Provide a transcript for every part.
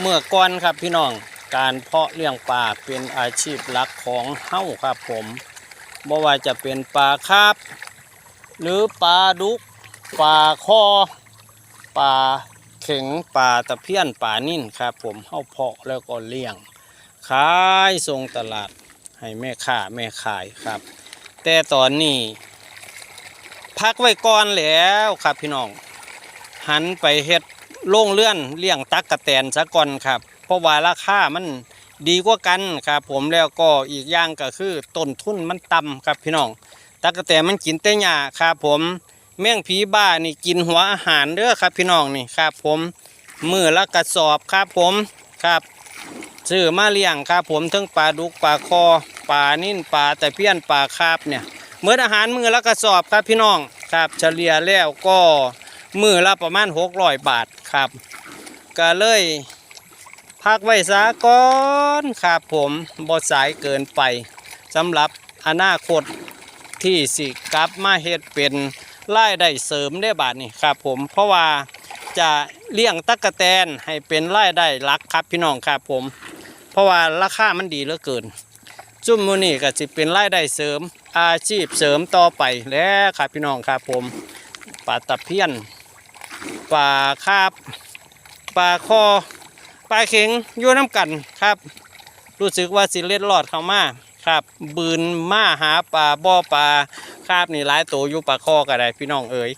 เมื่อก่อนครับพี่น้องการเพาะเลี้ยงปลาเป็นอาชีพหลักของเฮ้าครับผมบ่ว่าจะเป็นปลาคาบ หรือปลาดุกปลาคอปลาเข็งปลาตะเพียนปลานิ่นครับผมเฮ้าเพาะแล้วก็เลี้ยง ขายส่งตลาดให้แม่ค้าแม่ขายครับ แต่ตอนนี้พักไว้ก่อนแล้วครับพี่น้องหันไปเฮ็ด โล่งเลื่อนเลี้ยงตักกระแตนซะก่อนครับ เพราะว่าราคามันดีกว่ากันครับผมแล้วก็อีกอย่างก็คือต้นทุนมันต่ำครับพี่น้องตักกระแตนมันกินแต่หญ้าครับผมแมงผีบ้านี่กินหัวอาหารเด้อครับพี่น้องนี่ครับผมมือละกระสอบครับผมครับซื้อมาเลี้ยงครับผมทั้งปลาดุกปลาคอปลานิ่นปลาแต่เพี้ยนปลาคาบเนี่ยเมื่ออาหารมือละกระสอบครับพี่น้องครับเฉลี่ยแล้วก็ มือละประมาณ600บาทครับก็เลยพักไว้ซะก่อนครับผมบ่สายเกินไปสำหรับอนาคตที่สิกลับมาเฮ็ดเป็นรายได้เสริมได้บาทนี่ครับผมเพราะว่าจะเลี้ยงตั๊กแตนให้เป็นรายได้หลักครับพี่น้องครับผม เพราะว่าราคามันดีเหลือเกิน จุ่มมูนี่ก็สิเป็นรายได้เสริมอาชีพเสริมต่อไปแล้วครับพี่น้องครับผมปลาตะเพียน ปลาคาบปลาคอปลาเข็งอยู่น้ำกันครับ รู้สึกว่าสิเล็ดลอดเข้ามาครับ บืนมาหาปลาบ่อปลาคาบนี่หลายตัวอยู่ปลาคอก็ได้พี่น้องเอ๋ย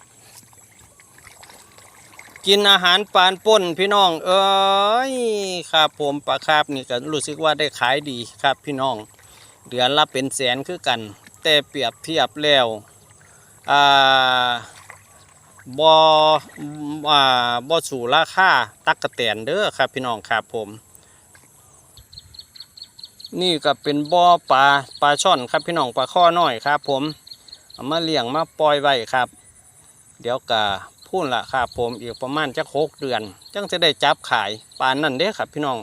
กินอาหารปานป่นพี่น้อง เอ๋ยครับผมปลาคาบนี่ก็รู้สึกว่าได้ขายดีครับพี่น้อง เดือนละเป็นแสนคือกัน แต่เปรียบเทียบแล้วอ่า บอ่าบอสู่ราคาตักกะแตนเด้อครับ พี่น้องครับผม นี่ก็เป็นบ่อปลาปลาช่อนครับพี่น้องปลาข้อน้อยครับ ผมเอามาเลี้ยงมาปล่อยไว้ครับ เดี๋ยวกะพูนละครับผมอีกประมาณจะหกเดือน จังจะได้จับขายปลานั่นเด้อครับ พี่น้อง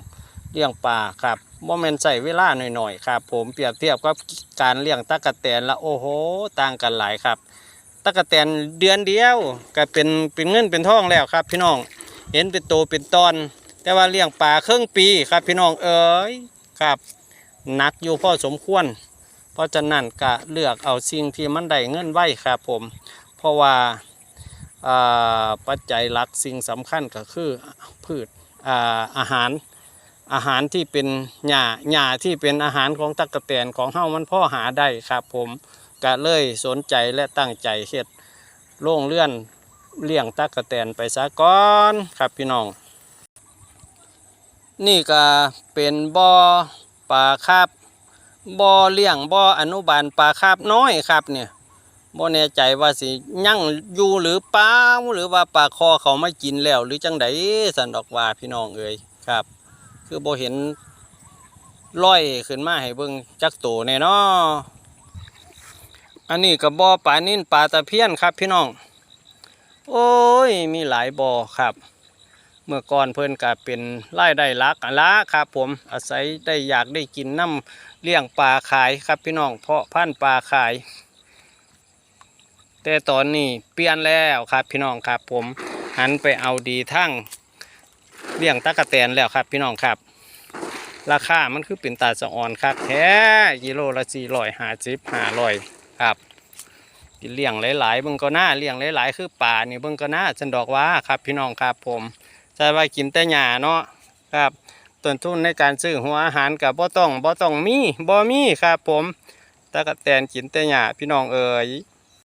เลี้ยงปลาครับบ่แม่นใส่เวลาหน่อยๆครับ ผมเปรียบเทียบกับการเลี้ยงตักกะแตนละโอ้โหต่างกันหลายครับ ตะกะแตนเดือนเดียวก็เป็นเป็นเงินเป็นทองแล้วครับ พี่น้อง เห็นเป็นโตเป็นตอน แต่ว่าเลี้ยงปลาครึ่งปีครับ พี่น้องเอ๋ยครับหนักอยู่พอสมควร เพราะฉะนั้นก็เลือกเอาสิ่งที่มันได้เงินไว้ครับผม เพราะว่าปัจจัยหลักสิ่งสำคัญก็คือพืชอาอาหารอาหารที่เป็นหญ้าหญ้าที่เป็นอาหารของตะกะแตนของเฮามันพ่อหาได้ครับผม ก็เลยสนใจและตั้งใจเฮ็ดโล่งเลื่อนเลี้ยงตักกะแตนไปซะก่อนครับพี่น้อง นี่ก็เป็นบ่อปลาคาบบ่อเลี้ยงบ่ออนุบาลปลาคาบน้อยครับเนี่ยบ่แน่ใจว่าสิยั่งอยู่หรือเปล่าหรือว่าปลาคอเขาไม่กินแล้ว หรือจังไดสันดอกว่าพี่น้องเอ่ยครับ คือบ่เห็นร้อยขึ้นมาให้เบิ่งจักโตแน่เนาะ อันนี้กับบ่อปลานิ่นปลาตะเพียนครับพี่น้อง โอ้ยมีหลายบ่อครับ เมื่อก่อนเพิ่นก็เป็นรายได้ลักอะละครับผมอาศัยได้อยากได้กินน้ำเลี้ยงปลาขายครับพี่น้อง เพาะพันธุ์ปลาขาย แต่ตอนนี้เปลี่ยนแล้วครับพี่น้องครับผมหันไปเอาดีทั้งเลี้ยงตะกะแตนแล้วครับพี่น้องครับ ราคามันคือเป็นตาสะออนครับแท้กิโลละสี่ร้อยห้าสิบห้าร้อย ครับกินเลี้ยงหลายๆเบิ่งก็น่าเลี้ยงหลายๆ คือป่านี่เบิ่งก็น่าฉันดอกว่าครับ พี่น้องครับผมใช่ว่ากินแต่หญ้าเนาะครับต้นทุนในการซื้อหัวอาหารกับบ่ต้องบ่ต้องมีบ่มีครับ ผมตะกะแตนกินแต่หญ้าพี่น้องเอ๋ย